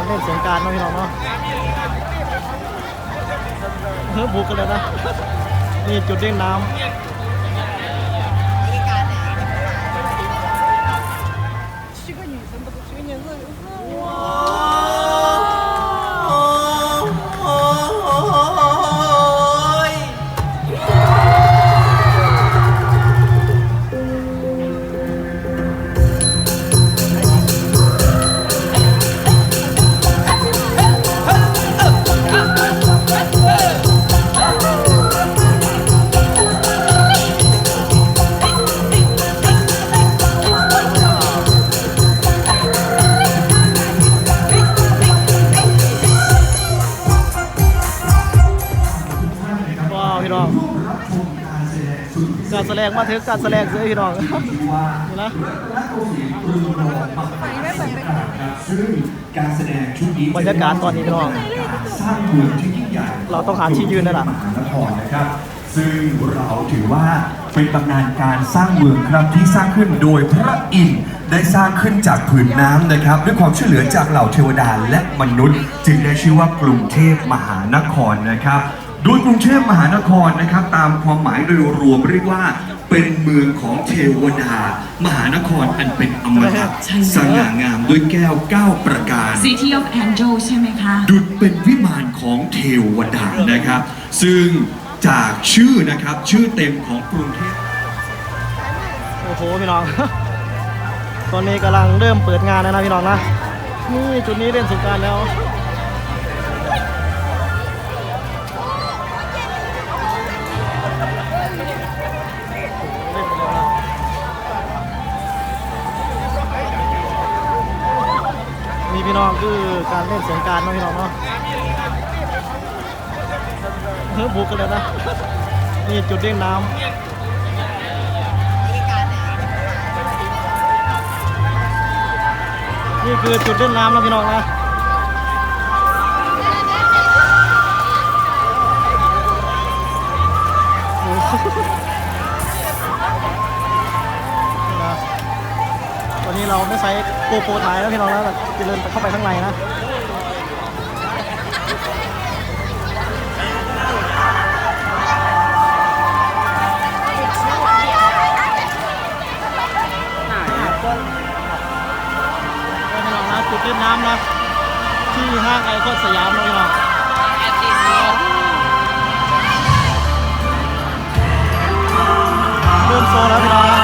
การเล่นสงการเนาะพี่น้องเนาะเฮ้ยบุกกันเลยนะนี่จุดเล่นน้ำ ดงมาถึงการแสดงเลยพี่น้องนี่นะซึ่งการแสดงชุดนี้บรรยากาศตอนนี้พี่น้องสร้างเมืองที่ยิ่งใหญ่เราต้องหาที่ยืนแล้วล่ะมหานครนะครับ ซึ่งเราถือว่าเป็นตำนานการสร้างเมืองครับที่สร้างขึ้นโดยพระอินทร์ได้สร้างขึ้นจากผืนน้ำนะครับ ด้วยความช่วยเหลือจากเหล่าเทวดาและมนุษย์ จึงได้ชื่อว่ากรุงเทพมหานครนะครับ โดยกรุงเทพมหานครนะครับ ตามความหมายโดยรวมเรียกว่าเป็นเมืองของเทวดา มหานครอันเป็นอมตะใช่แล้ว สง่างามด้วยแก้วเก้าประการ City of Angel ใช่ไหมคะ ดุจเป็นวิมานของเทวดานะครับ ซึ่งจากชื่อนะครับชื่อเต็มของกรุงเทพ โอ้โหพี่น้อง ตอนนี้กำลังเริ่มเปิดงานแล้วนะพี่น้องนะนี่จุดนี้เล่นสงกรารแล้ว พี่น้องคือการเล่นสงการเนาะพี่น้องเนาะเฮ้ยบุกกันเลยนะนี่จุดเล่นน้ำนี่คือจุดเล่นน้ำนะพี่น้องนะโอ้ นี้เราไม่ใช้โกโปรถ่ายแล้วพี่น้องนะแบบจะเดินเข้าไปข้างในนะพี่น้องนะจุดเล่นน้ำนะที่ห้างไอคอนสยามนะพี่น้องเริ่มโซนแล้วพี่น้อง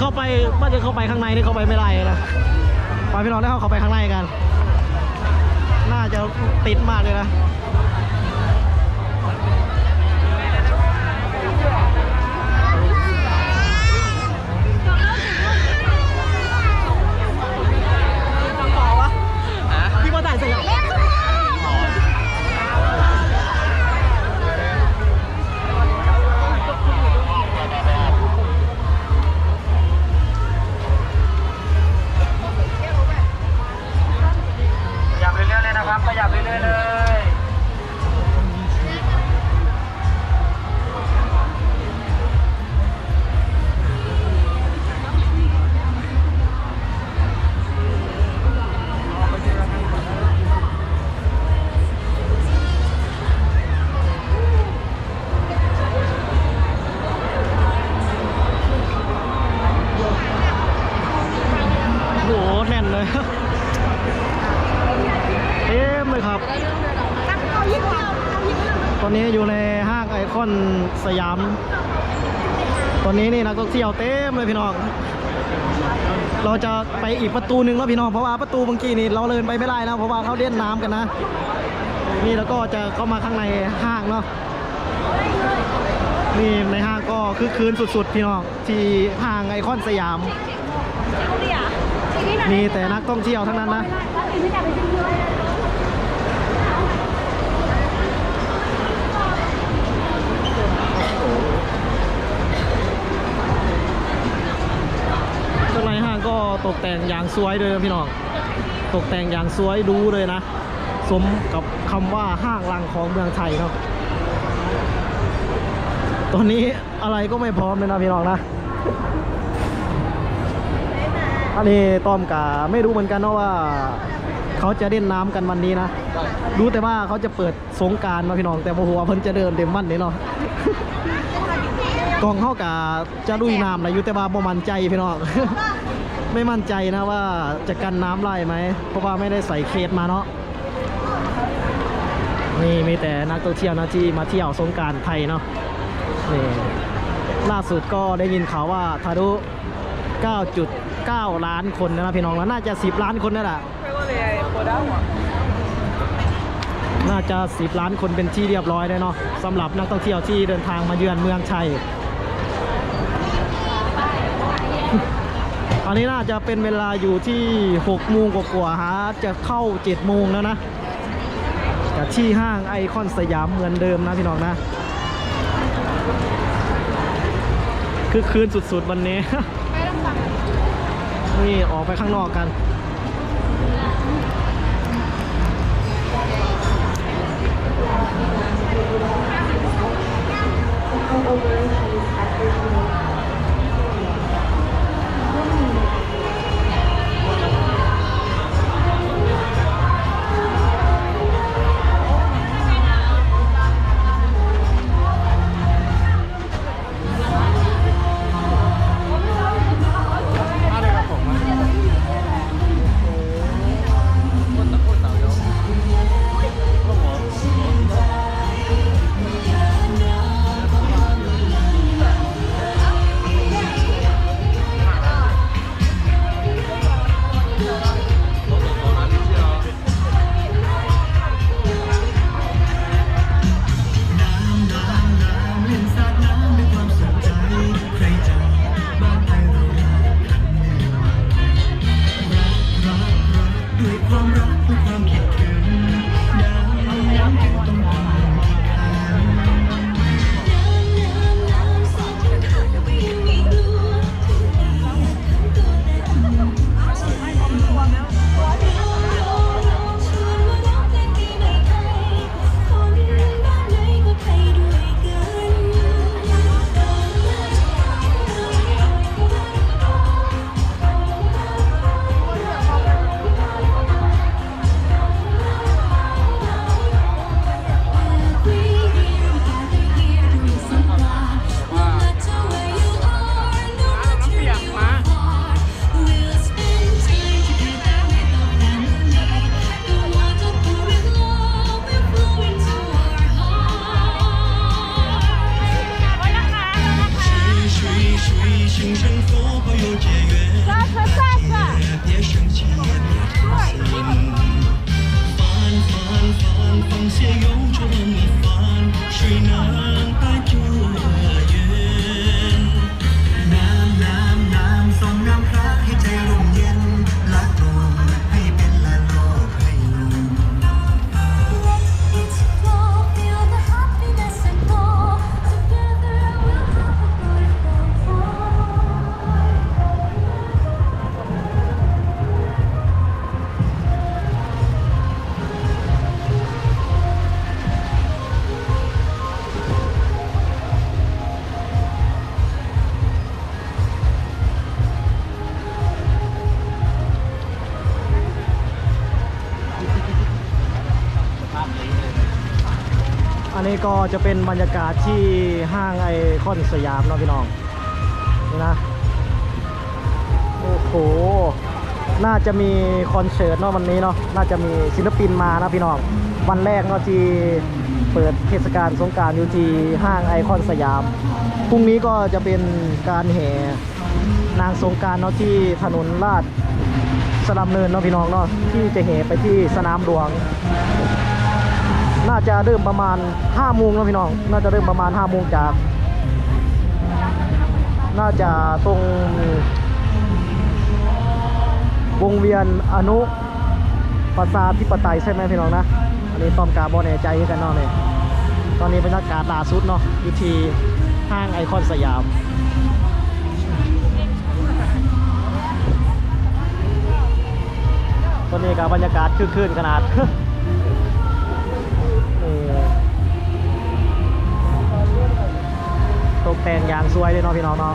เข้าไปบ้าจะเข้าไปข้างในนี่เข้าไปไม่ได้นะไปพี่น้องได้เขาเข้าไปข้างในกัน น่าจะติดมากเลยนะ อนนี้นี่นักท่องเที่ยวเต็มเลยพี่น้อง เราจะไปอีกประตูหนึ่งแล้วพี่น้องเพราะว่าประตูเมื่อกี้นี่เราเดินไปไม่ได้แล้วเพราะว่าเขาเล่นน้ำกันนะ นี่แล้วก็จะเข้ามาข้างในห้างเนาะนี่ในห้างก็คือคืนสุดๆพี่น้องที่ห้างไอคอนสยามมีแต่นักท่องเที่ยวทั้งนั้นนะ แต่งอย่างสวยเลยนะพี่น้อง ตกแต่งอย่างสวยดูเลยนะ สมกับคำว่าห้างลังของเมืองไทยครับ ตอนนี้อะไรก็ไม่พร้อมเลยนะพี่น้องนะ อันนี้ต้อมกาไม่รู้เหมือนกันนะว่า เขาจะเล่นน้ำกันวันนี้นะ รู้แต่ว่าเขาจะเปิดสงการมาพี่น้อง แต่โมโหว่าเพิ่นจะเดินเต็มวันนี้เนาะกองเข้ากาจะดุยน้ำนะยู่แต่ว่าบ่มันใจพี่น้อง ไม่มั่นใจนะว่าจะกันน้ำไหลไหม เพราะว่าไม่ได้ใส่เคสมาเนาะนี่มีแต่นักท่องเที่ยวนะที่มาเที่ยวสงการไทยเนาะนี่ล่าสุดก็ได้ยินข่าวว่าทารุ9.9 ล้านคนนะพี่น้องแล้วน่าจะ 10 ล้านคนนั่นแหละน่าจะ 10 ล้านคนเป็นที่เรียบร้อยเลยเนาะสำหรับนักท่องเที่ยวที่เดินทางมาเยือนเมืองชัย อนนี้น่าจะเป็นเวลาอยู่ที่6โมงกว่าๆฮะจะเข้า7โมงแล้วนะกับที่ห้างไอคอนสยามเหมือนเดิมนะพี่น้องนะคือคืนสุดๆวันนี้ นี่ออกไปข้างนอกกัน Thank you. นนี้ก็จะเป็นบรรยากาศที่ห้างไอคอนสยามเนาะพี่น้องนี่นะโอ้โหน่าจะมีคอนเสิร์ตเนาะวันนี้เนาะน่าจะมีศิลปินมานะพี่น้องวันแรกเนาะที่เปิดเทศกาลสงการอยู่ที่ห้างไอคอนสยามพรุ่งนี้ก็จะเป็นการแห่นางสงการเนาะที่ถนนลาดสลัมเนินเนาะพี่น้องเนาะที่จะแห่ไปที่สนามหลวง น่าจะเริ่มประมาณ5โมงแล้วพี่น้อง น่าจะเริ่มประมาณ5โมงจาก น่าจะตรงวงเวียนอนุประสาธิปไตยใช่ไหมพี่น้องนะ อันนี้ต้อมกาบอแน่ใจกันเนาะเนี่ยตอนนี้บรรยากาศล่าสุดเนาะอยู่ที่ห้างไอคอนสยามตอนนี้กับบรรยากาศคึกคืนขนาด ตกแต่งอย่างสวยเลยเนาะพี่น้องเนาะ